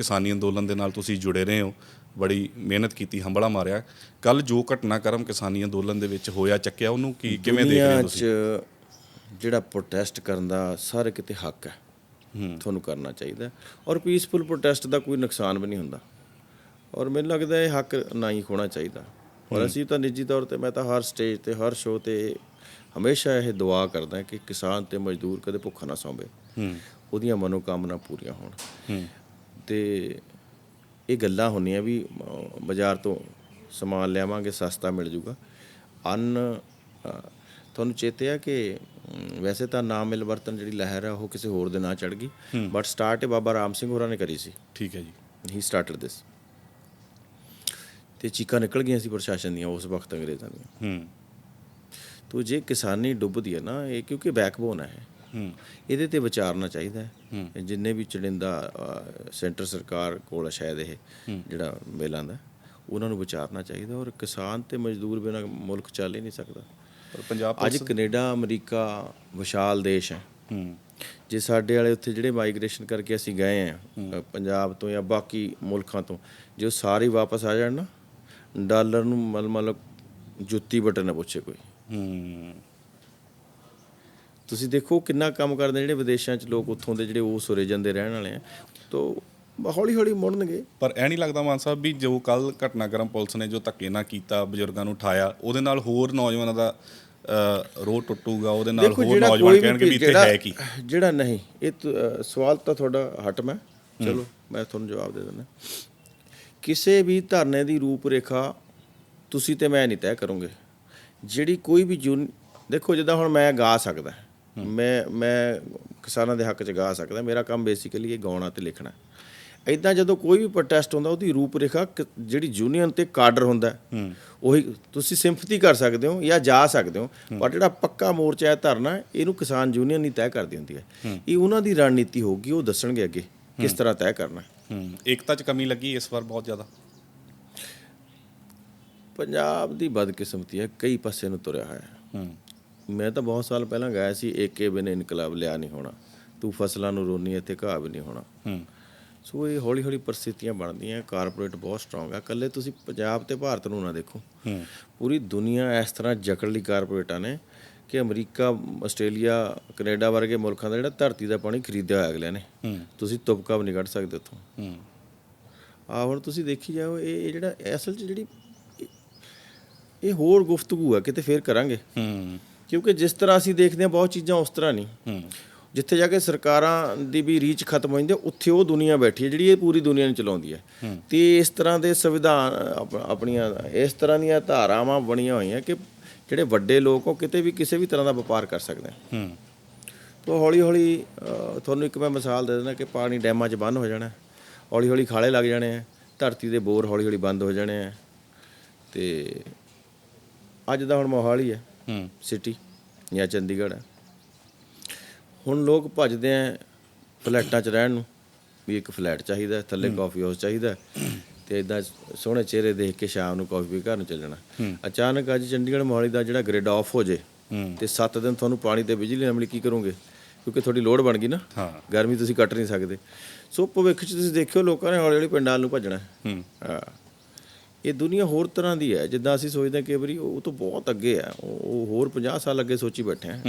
ਕਿਸਾਨੀ ਅੰਦੋਲਨ ਦੇ ਨਾਲ ਤੁਸੀਂ ਜੁੜੇ ਰਹੇ ਹੋ ਬੜੀ ਮਿਹਨਤ ਕੀਤੀ ਹੰਬਲਾ ਮਾਰਿਆ। ਕੱਲ ਜੋ ਘਟਨਾਕ੍ਰਮ ਕਿਸਾਨੀ ਅੰਦੋਲਨ ਦੇ ਵਿੱਚ ਹੋਇਆ ਚੱਕਿਆ ਉਹਨੂੰ ਕੀ ਕਿਵੇਂ ਦੇਖ ਰਹੇ ਹੋ ਤੁਸੀਂ? ਜਿਹੜਾ ਪ੍ਰੋਟੈਸਟ ਕਰਨ ਦਾ ਸਾਰੇ ਕਿਤੇ ਹੱਕ ਹੈ ਤੁਹਾਨੂੰ ਕਰਨਾ ਚਾਹੀਦਾ। ਔਰ ਪੀਸਫੁਲ ਪ੍ਰੋਟੈਸਟ ਦਾ ਕੋਈ ਨੁਕਸਾਨ ਵੀ ਨਹੀਂ ਹੁੰਦਾ। ਔਰ ਮੈਨੂੰ ਲੱਗਦਾ ਇਹ ਹੱਕ ਨਾ ਹੀ ਹੋਣਾ ਚਾਹੀਦਾ। ਔਰ ਅਸੀਂ ਤਾਂ ਨਿੱਜੀ ਤੌਰ ਤੇ ਮੈਂ ਤਾਂ ਹਰ ਸਟੇਜ ਤੇ ਹਰ ਸ਼ੋਅ ਤੇ ਹਮੇਸ਼ਾ ਇਹ ਦੁਆ ਕਰਦਾ ਕਿ ਕਿਸਾਨ ਤੇ ਮਜ਼ਦੂਰ ਕਦੇ ਭੁੱਖਾ ਨਾ ਸੌਂਵੇ। ਉਹਦੀਆਂ ਮਨੋਕਾਮਨਾ ਪੂਰੀਆਂ ਹੋਣ। ਤੇ ਇਹ ਗੱਲਾਂ ਹੁੰਦੀਆਂ ਵੀ ਬਾਜ਼ਾਰ ਤੋਂ ਸਮਾਨ ਲਿਆਵਾਂਗੇ ਸਸਤਾ ਮਿਲ ਜੂਗਾ। ਅੰਨ ਤੁਹਾਨੂੰ ਚੇਤੇ ਆ ਕਿ ਵੈਸੇ ਤਾਂ ਨਾਮ ਮਿਲ ਵਰਤਨ ਜਿਹੜੀ ਲਹਿਰ ਹੈ ਉਹ ਕਿਸੇ ਹੋਰ ਦੇ ਨਾਂ ਚੜ ਗਈ। ਬਟ ਸਟਾਰਟ ਬਾਬਾ ਰਾਮ ਸਿੰਘ ਹੋਰਾਂ ਨੇ ਕਰੀ ਸੀ। ਠੀਕ ਹੈ ਜੀ। ਹੀ ਸਟਾਰਟਡ ਦਿਸ ਤੇ ਚੀਕਾਂ ਨਿਕਲ ਗਈਆਂ ਸੀ ਪ੍ਰਸ਼ਾਸਨ ਦੀਆਂ ਉਸ ਵਕਤ ਅੰਗਰੇਜ਼ਾਂ ਦੀਆਂ। ਹੂੰ। ਤੋ ਜੇ ਕਿਸਾਨੀ ਡੁੱਬਦੀ ਹੈ ਨਾ ਇਹ ਕਿਉਂਕਿ ਬੈਕਬੋਨ ਹੂੰ। ਇਹਦੇ ਤੇ ਵਿਚਾਰਨਾ ਚਾਹੀਦਾ ਹੈ। ਜਿੰਨੇ ਵੀ ਚੜਿੰਦਾ ਸੈਂਟਰ ਸਰਕਾਰ ਕੋਲ ਹੈ ਸ਼ਾਇਦ ਇਹ ਜਿਹੜਾ ਮੇਲਾਂ ਦਾ ਉਹਨਾਂ ਨੂੰ ਵਿਚਾਰਨਾ ਚਾਹੀਦਾ ਔਰ ਕਿਸਾਨ ਤੇ ਮਜ਼ਦੂਰ ਬਿਨਾਂ ਮੁਲਕ ਚੱਲ ਹੀ ਨਹੀਂ ਸਕਦਾ। ਪਰ ਪੰਜਾਬ ਅੱਜ ਕੈਨੇਡਾ ਅਮਰੀਕਾ ਵਿਸ਼ਾਲ ਦੇਸ਼ ਹੈ। ਜੇ ਸਾਡੇ ਵਾਲੇ ਉੱਥੇ ਜਿਹੜੇ ਮਾਈਗ੍ਰੇਸ਼ਨ ਕਰਕੇ ਅਸੀਂ ਗਏ ਆ ਪੰਜਾਬ ਤੋਂ ਜਾਂ ਬਾਕੀ ਮੁਲਕਾਂ ਤੋਂ ਜੇ ਉਹ ਸਾਰੇ ਵਾਪਸ ਆ ਜਾਣ ਨਾ ਡਾਲਰ ਨੂੰ ਮਲ ਮਲ ਜੁੱਤੀ ਬਟਨ ਨਾ ਪੁੱਛੇ ਕੋਈ। ਹੂੰ। ਤੁਸੀਂ ਦੇਖੋ ਕਿੰਨਾ ਕੰਮ ਕਰਦੇ ਜਿਹੜੇ ਵਿਦੇਸ਼ਾਂ 'ਚ ਲੋਕ ਉੱਥੋਂ ਦੇ ਜਿਹੜੇ ਉਸ ਓਰੀਜਨ ਦੇ ਰਹਿਣ ਵਾਲੇ ਆ। ਤੋ ਹੌਲੀ ਹੌਲੀ ਮੁੜਨਗੇ। ਪਰ ਇਹ ਨਹੀਂ ਲੱਗਦਾ ਮਾਨ ਸਾਹਿਬ ਵੀ ਜੋ ਕੱਲ ਘਟਨਾਕ੍ਰਮ ਪੁਲਿਸ ਨੇ ਜੋ ਧੱਕੇ ਨਾਲ ਕੀਤਾ ਬਜ਼ੁਰਗਾਂ ਨੂੰ ਉਠਾਇਆ ਉਹਦੇ ਨਾਲ ਹੋਰ ਨੌਜਵਾਨਾਂ ਦਾ ਰੋਹ ਟੁੱਟੂਗਾ ਉਹਦੇ ਨਾਲ ਹੋਰ ਨੌਜਵਾਨ ਕਹਿਣਗੇ ਵੀ ਇੱਥੇ ਹੈ ਕੀ। ਜਿਹੜਾ ਨਹੀਂ ਇਹ ਸਵਾਲ ਤਾਂ ਤੁਹਾਡਾ ਹਟ ਮੈਂ ਚਲੋ ਮੈਂ ਤੁਹਾਨੂੰ ਜਵਾਬ ਦੇ ਦਿੰਦਾ। ਕਿਸੇ ਵੀ ਧਰਨੇ ਦੀ ਰੂਪ ਰੇਖਾ ਤੁਸੀਂ ਤੇ ਮੈਂ ਨਹੀਂ ਤੈਅ ਕਰੋਗੇ। ਜਿਹੜੀ ਕੋਈ ਵੀ ਜੁਨ ਦੇਖੋ ਜਿੱਦਾਂ ਹੁਣ ਮੈਂ ਗਾ ਸਕਦਾ। ਮੈਂ ਮੈਂ ਕਿਸਾਨਾਂ ਦੇ ਹੱਕ 'ਚ ਗਾ ਸਕਦਾ। ਮੇਰਾ ਕੰਮ ਬੇਸਿਕਲੀ ਇਹ ਗਾਉਣਾ ਤੇ ਲਿਖਣਾ। ਇਦਾਂ ਜਦੋਂ ਕੋਈ ਵੀ ਪ੍ਰੋਟੈਸਟ ਹੁੰਦਾ ਉਹਦੀ ਰੂਪ ਰੇਖਾ ਜਿਹੜੀ ਯੂਨੀਅਨ ਤੇ ਕਾਡਰ ਹੁੰਦਾ ਉਹੀ ਤੁਸੀਂ ਸਿੰਪਥੀ ਕਰ ਸਕਦੇ ਹੋ ਜਾਂ ਜਾ ਸਕਦੇ ਹੋ ਪਰ ਜਿਹੜਾ ਪੱਕਾ ਮੋਰਚਾ ਹੈ ਧਰਨਾ ਇਹਨੂੰ ਕਿਸਾਨ ਯੂਨੀਅਨ ਹੀ ਤੈਅ ਕਰਦੀ ਹੁੰਦੀ ਹੈ। ਇਹ ਉਹਨਾਂ ਦੀ ਰਣਨੀਤੀ ਹੋਊਗੀ ਉਹ ਦੱਸਣਗੇ ਅੱਗੇ ਕਿਸ ਤਰ੍ਹਾਂ ਤੈਅ ਕਰਨਾ। ਏਕਤਾ 'ਚ ਕਮੀ ਲੱਗੀ ਇਸ ਵਾਰ ਬਹੁਤ ਜ਼ਿਆਦਾ? ਪੰਜਾਬ ਦੀ ਬਦਕਿਸਮਤੀ ਹੈ ਕਈ ਪਾਸੇ ਨੂੰ ਤੁਰਿਆ ਹੋਇਆ ਹੂੰ। ਮੈਂ ਤਾਂ ਬਹੁਤ ਸਾਲ ਪਹਿਲਾਂ ਗਿਆ ਸੀ ਏਕੇ ਬਿਨੇ ਇਨਕਲਾਬ ਲਿਆ ਨਹੀਂ ਹੋਣਾ। ਤੂੰ ਫਸਲਾਂ ਨੂੰ ਰੋਣੀ ਇੱਥੇ ਘਾਹ ਵੀ ਨਹੀਂ ਹੋਣਾ। ਹੂੰ। ਸੋ ਇਹ ਹੌਲੀ ਹੌਲੀ ਪਰਿਸਥਿਤੀਆਂ ਬਣਦੀਆਂ ਕਾਰਪੋਰੇਟ ਬਹੁਤ ਸਟਰੋਂਗ ਆ। ਇਕੱਲੇ ਤੁਸੀਂ ਪੰਜਾਬ ਤੇ ਭਾਰਤ ਨੂੰ ਨਾ ਦੇਖੋ। ਹੂੰ। ਪੂਰੀ ਦੁਨੀਆ ਇਸ ਤਰ੍ਹਾਂ ਜਕੜ ਲਈ ਕਾਰਪੋਰੇਟਾਂ ਨੇ ਕਿ ਅਮਰੀਕਾ ਆਸਟ੍ਰੇਲੀਆ ਕੈਨੇਡਾ ਵਰਗੇ ਮੁਲਕਾਂ ਦਾ ਜਿਹੜਾ ਧਰਤੀ ਦਾ ਪਾਣੀ ਖਰੀਦਿਆ ਹੋਇਆ ਅਗਲਿਆਂ ਨੇ। ਹੂੰ। ਤੁਸੀਂ ਤੁਪਕਾ ਵੀ ਨਹੀਂ ਕੱਢ ਸਕਦੇ ਉੱਥੋਂ। ਹੂੰ। ਆ ਹੁਣ ਤੁਸੀਂ ਦੇਖੀ ਜਾਓ ਇਹ ਇਹ ਜਿਹੜਾ ਅਸਲ 'ਚ ਜਿਹੜੀ ਇਹ ਹੋਰ ਗੁਫ਼ਤਗੂ ਆ ਕਿਤੇ ਫੇਰ ਕਰਾਂਗੇ। ਹੂੰ। ਕਿਉਂਕਿ ਜਿਸ ਤਰ੍ਹਾਂ ਅਸੀਂ ਦੇਖਦੇ ਹਾਂ ਬਹੁਤ ਚੀਜ਼ਾਂ ਉਸ ਤਰ੍ਹਾਂ ਨਹੀਂ। ਹੂੰ। ਜਿੱਥੇ ਜਾ ਕੇ ਸਰਕਾਰਾਂ ਦੀ ਵੀ ਰੀਚ ਖਤਮ ਹੋ ਜਾਂਦੀ ਹੈ ਉੱਥੇ ਉਹ ਦੁਨੀਆ ਬੈਠੀ ਹੈ ਜਿਹੜੀ ਇਹ ਪੂਰੀ ਦੁਨੀਆ ਨੂੰ ਚਲਾਉਂਦੀ ਹੈ। ਤੇ ਇਸ ਤਰ੍ਹਾਂ ਦੇ ਸੰਵਿਧਾਨ ਆਪ- ਆਪਣੀਆਂ ਇਸ ਤਰ੍ਹਾਂ ਦੀਆਂ ਧਾਰਾਵਾਂ ਬਣੀਆਂ ਹੋਈਆਂ ਕਿ ਜਿਹੜੇ ਵੱਡੇ ਲੋਕ ਉਹ ਕਿਤੇ ਵੀ ਕਿਸੇ ਵੀ ਤਰ੍ਹਾਂ ਦਾ ਵਪਾਰ ਕਰ ਸਕਦੇ ਆ ਹੂੰ। ਤੋ ਹੌਲੀ ਹੌਲੀ ਤੁਹਾਨੂੰ ਇੱਕ ਮੈਂ ਮਿਸਾਲ ਦੇ ਦਿੰਦਾ ਕਿ ਪਾਣੀ ਡੈਮਾਂ 'ਚ ਬੰਦ ਹੋ ਜਾਣਾ ਹੌਲੀ ਹੌਲੀ ਖਾਲੇ ਲੱਗ ਜਾਣੇ ਆ ਧਰਤੀ ਦੇ ਬੋਰ ਹੌਲੀ ਹੌਲੀ ਬੰਦ ਹੋ ਜਾਣੇ ਆ ਤੇ ਅੱਜ ਦਾ ਹੁਣ ਮੋਹਾਲੀ ਹੈ ਹੂੰ। ਸਿਟੀ ਜਾਂ ਚੰਡੀਗੜ੍ਹ। ਹੈ ਹੁਣ ਲੋਕ ਭੱਜਦੇ ਆ ਫਲੈਟਾਂ 'ਚ ਰਹਿਣ ਨੂੰ ਵੀ ਇੱਕ ਫਲੈਟ ਚਾਹੀਦਾ ਥੱਲੇ ਕਾਫੀ ਹਾਊਸ ਚਾਹੀਦਾ ਤੇ ਇਦਾਂ ਸੋਹਣੇ ਚਿਹਰੇ ਦੇਖ ਕੇ ਸ਼ਾਮ ਨੂੰ ਕਾਫੀ ਪੀ ਘਰ ਨੂੰ ਚੱਲ ਜਾਣਾ। ਅਚਾਨਕ ਅੱਜ ਚੰਡੀਗੜ੍ਹ ਮੋਹਾਲੀ ਦਾ ਜਿਹੜਾ ਗ੍ਰਿਡ ਆਫ ਹੋ ਜੇ ਤੇ 7 ਦਿਨ ਤੁਹਾਨੂੰ ਪਾਣੀ ਤੇ ਬਿਜਲੀ ਨਾ ਮਿਲੀ ਕੀ ਕਰੋਗੇ? ਕਿਉਂਕਿ ਤੁਹਾਡੀ ਲੋਡ ਬਣ ਗਈ ਨਾ। ਹਾਂ। ਗਰਮੀ ਤੁਸੀਂ ਕੱਟ ਨਹੀਂ ਸਕਦੇ। ਸੋ ਭਵਿੱਖ 'ਚ ਤੁਸੀਂ ਦੇਖਿਓ ਲੋਕਾਂ ਨੇ ਹੌਲੀ ਹੌਲੀ ਪਿੰਡਾਂ ਨੂੰ ਭੱਜਣਾ। ਹੈ। ਇਹ ਦੁਨੀਆ ਹੋਰ ਤਰ੍ਹਾਂ ਦੀ ਹੈ। ਜਿੱਦਾਂ ਅਸੀਂ ਸੋਚਦੇ ਹਾਂ ਕਿ ਵਾਰੀ ਉਹ ਤੋਂ ਬਹੁਤ ਅੱਗੇ ਹੈ। ਉਹ ਉਹ ਹੋਰ 50 ਸਾਲ ਅੱਗੇ ਸੋਚੀ ਬੈਠੇ ਆ